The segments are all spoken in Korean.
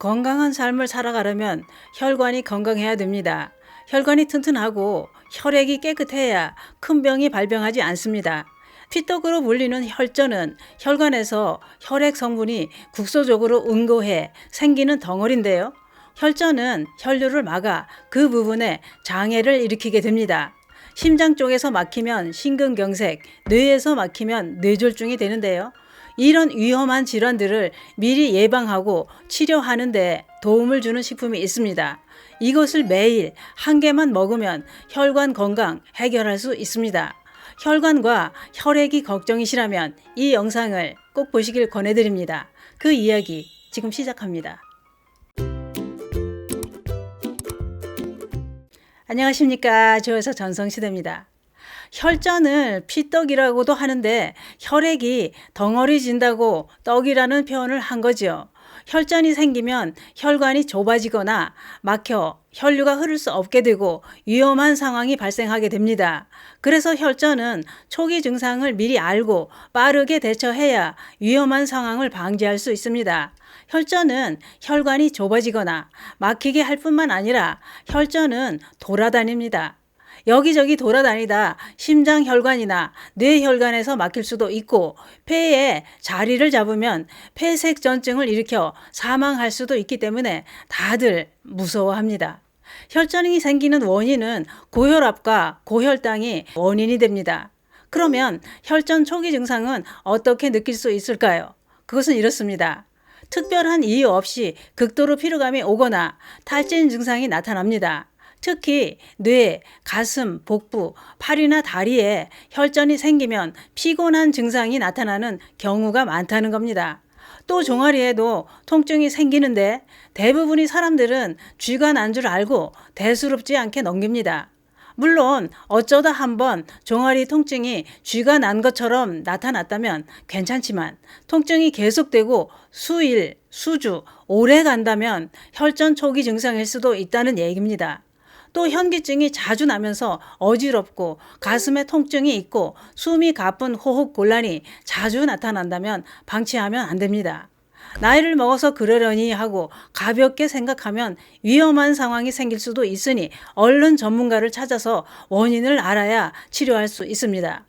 건강한 삶을 살아가려면 혈관이 건강해야 됩니다. 혈관이 튼튼하고 혈액이 깨끗해야 큰 병이 발병하지 않습니다. 피떡으로 불리는 혈전은 혈관에서 혈액 성분이 국소적으로 응고해 생기는 덩어리인데요. 혈전은 혈류를 막아 그 부분에 장애를 일으키게 됩니다. 심장 쪽에서 막히면 심근경색, 뇌에서 막히면 뇌졸중이 되는데요. 이런 위험한 질환들을 미리 예방하고 치료하는데 도움을 주는 식품이 있습니다. 이것을 매일 한 개만 먹으면 혈관 건강 해결할 수 있습니다. 혈관과 혈액이 걱정이시라면 이 영상을 꼭 보시길 권해드립니다. 그 이야기 지금 시작합니다. 안녕하십니까. 조여서 전성시대입니다. 혈전을 피떡이라고도 하는데 혈액이 덩어리 진다고 떡이라는 표현을 한 거지요. 혈전이 생기면 혈관이 좁아지거나 막혀 혈류가 흐를 수 없게 되고 위험한 상황이 발생하게 됩니다. 그래서 혈전은 초기 증상을 미리 알고 빠르게 대처해야 위험한 상황을 방지할 수 있습니다. 혈전은 혈관이 좁아지거나 막히게 할 뿐만 아니라 혈전은 돌아다닙니다. 여기저기 돌아다니다 심장 혈관이나 뇌 혈관에서 막힐 수도 있고 폐에 자리를 잡으면 폐색전증을 일으켜 사망할 수도 있기 때문에 다들 무서워합니다. 혈전이 생기는 원인은 고혈압과 고혈당이 원인이 됩니다. 그러면 혈전 초기 증상은 어떻게 느낄 수 있을까요? 그것은 이렇습니다. 특별한 이유 없이 극도로 피로감이 오거나 탈진 증상이 나타납니다. 특히 뇌, 가슴, 복부, 팔이나 다리에 혈전이 생기면 피곤한 증상이 나타나는 경우가 많다는 겁니다. 또 종아리에도 통증이 생기는데 대부분의 사람들은 쥐가 난 줄 알고 대수롭지 않게 넘깁니다. 물론 어쩌다 한번 종아리 통증이 쥐가 난 것처럼 나타났다면 괜찮지만 통증이 계속되고 수일, 수주, 오래 간다면 혈전 초기 증상일 수도 있다는 얘기입니다. 또 현기증이 자주 나면서 어지럽고 가슴에 통증이 있고 숨이 가쁜 호흡 곤란이 자주 나타난다면 방치하면 안 됩니다. 나이를 먹어서 그러려니 하고 가볍게 생각하면 위험한 상황이 생길 수도 있으니 얼른 전문가를 찾아서 원인을 알아야 치료할 수 있습니다.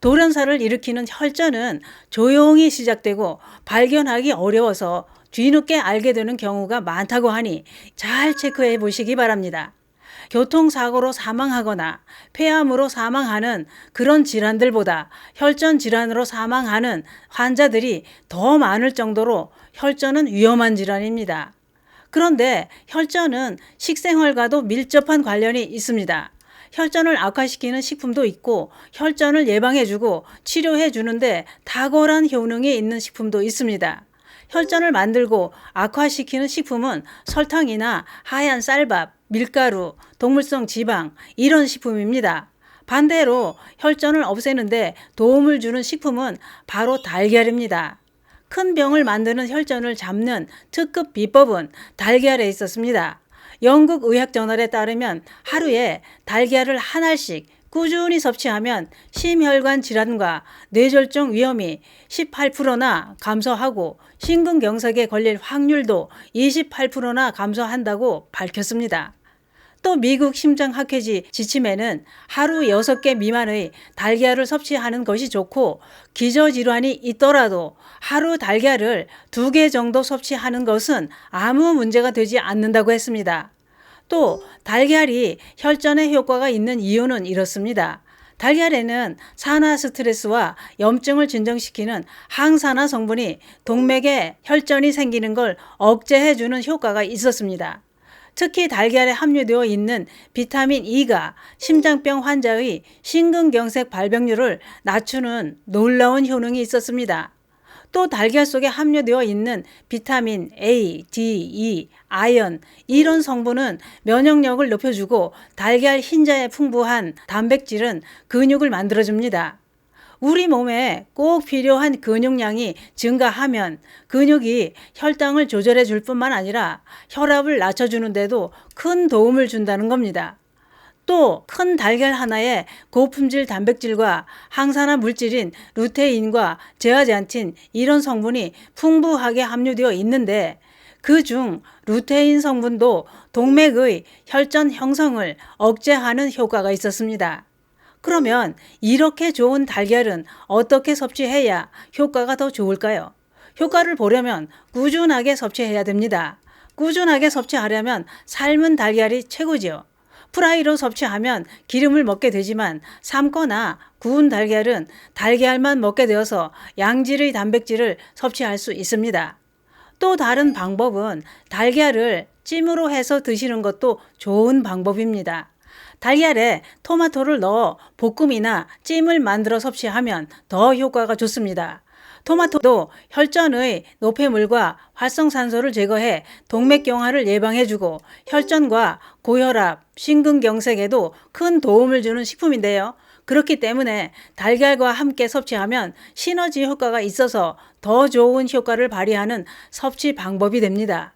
돌연사를 일으키는 혈전은 조용히 시작되고 발견하기 어려워서 뒤늦게 알게 되는 경우가 많다고 하니 잘 체크해 보시기 바랍니다. 교통사고로 사망하거나 폐암으로 사망하는 그런 질환들보다 혈전 질환으로 사망하는 환자들이 더 많을 정도로 혈전은 위험한 질환입니다. 그런데 혈전은 식생활과도 밀접한 관련이 있습니다. 혈전을 악화시키는 식품도 있고 혈전을 예방해주고 치료해주는데 탁월한 효능이 있는 식품도 있습니다. 혈전을 만들고 악화시키는 식품은 설탕이나 하얀 쌀밥, 밀가루, 동물성 지방 이런 식품입니다. 반대로 혈전을 없애는데 도움을 주는 식품은 바로 달걀입니다. 큰 병을 만드는 혈전을 잡는 특급 비법은 달걀에 있었습니다. 영국 의학 저널에 따르면 하루에 달걀을 한 알씩 꾸준히 섭취하면 심혈관 질환과 뇌졸중 위험이 18%나 감소하고 심근경색에 걸릴 확률도 28%나 감소한다고 밝혔습니다. 또 미국 심장학회지 지침에는 하루 6개 미만의 달걀을 섭취하는 것이 좋고 기저질환이 있더라도 하루 달걀을 2개 정도 섭취하는 것은 아무 문제가 되지 않는다고 했습니다. 또 달걀이 혈전에 효과가 있는 이유는 이렇습니다. 달걀에는 산화 스트레스와 염증을 진정시키는 항산화 성분이 동맥에 혈전이 생기는 걸 억제해주는 효과가 있었습니다. 특히 달걀에 함유되어 있는 비타민 E가 심장병 환자의 심근경색 발병률을 낮추는 놀라운 효능이 있었습니다. 또 달걀 속에 함유되어 있는 비타민 A, D, E, 아연 이런 성분은 면역력을 높여주고 달걀 흰자에 풍부한 단백질은 근육을 만들어줍니다. 우리 몸에 꼭 필요한 근육량이 증가하면 근육이 혈당을 조절해 줄 뿐만 아니라 혈압을 낮춰주는데도 큰 도움을 준다는 겁니다. 또 큰 달걀 하나에 고품질 단백질과 항산화 물질인 루테인과 제아젠틴 이런 성분이 풍부하게 함유되어 있는데 그 중 루테인 성분도 동맥의 혈전 형성을 억제하는 효과가 있었습니다. 그러면 이렇게 좋은 달걀은 어떻게 섭취해야 효과가 더 좋을까요? 효과를 보려면 꾸준하게 섭취해야 됩니다. 꾸준하게 섭취하려면 삶은 달걀이 최고지요. 프라이로 섭취하면 기름을 먹게 되지만 삶거나 구운 달걀은 달걀만 먹게 되어서 양질의 단백질을 섭취할 수 있습니다. 또 다른 방법은 달걀을 찜으로 해서 드시는 것도 좋은 방법입니다. 달걀에 토마토를 넣어 볶음이나 찜을 만들어 섭취하면 더 효과가 좋습니다. 토마토도 혈전의 노폐물과 활성산소를 제거해 동맥경화를 예방해주고 혈전과 고혈압, 심근경색에도 큰 도움을 주는 식품인데요. 그렇기 때문에 달걀과 함께 섭취하면 시너지 효과가 있어서 더 좋은 효과를 발휘하는 섭취 방법이 됩니다.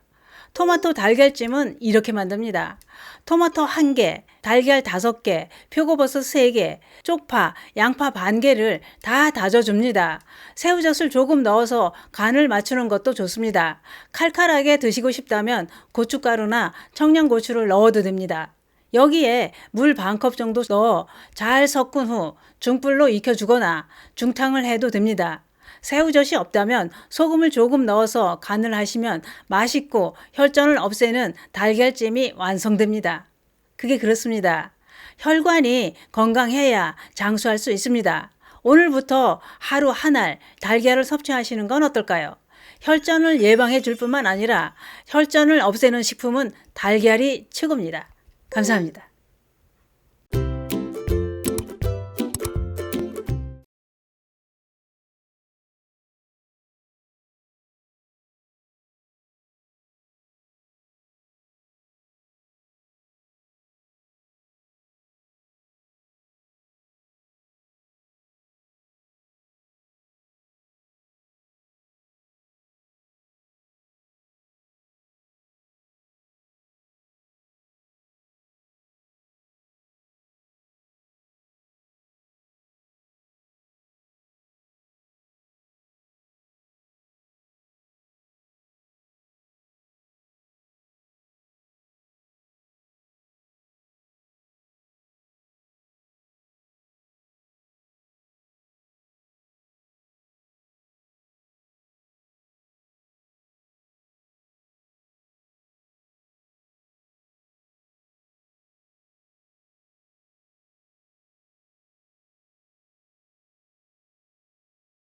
토마토 달걀찜은 이렇게 만듭니다. 토마토 1개, 달걀 5개, 표고버섯 3개, 쪽파, 양파 반 개를 다 다져줍니다. 새우젓을 조금 넣어서 간을 맞추는 것도 좋습니다. 칼칼하게 드시고 싶다면 고춧가루나 청양고추를 넣어도 됩니다. 여기에 물 반 컵 정도 넣어 잘 섞은 후 중불로 익혀주거나 중탕을 해도 됩니다. 새우젓이 없다면 소금을 조금 넣어서 간을 하시면 맛있고 혈전을 없애는 달걀찜이 완성됩니다. 그게 그렇습니다. 혈관이 건강해야 장수할 수 있습니다. 오늘부터 하루 한 알 달걀을 섭취하시는 건 어떨까요? 혈전을 예방해 줄 뿐만 아니라 혈전을 없애는 식품은 달걀이 최고입니다. 감사합니다.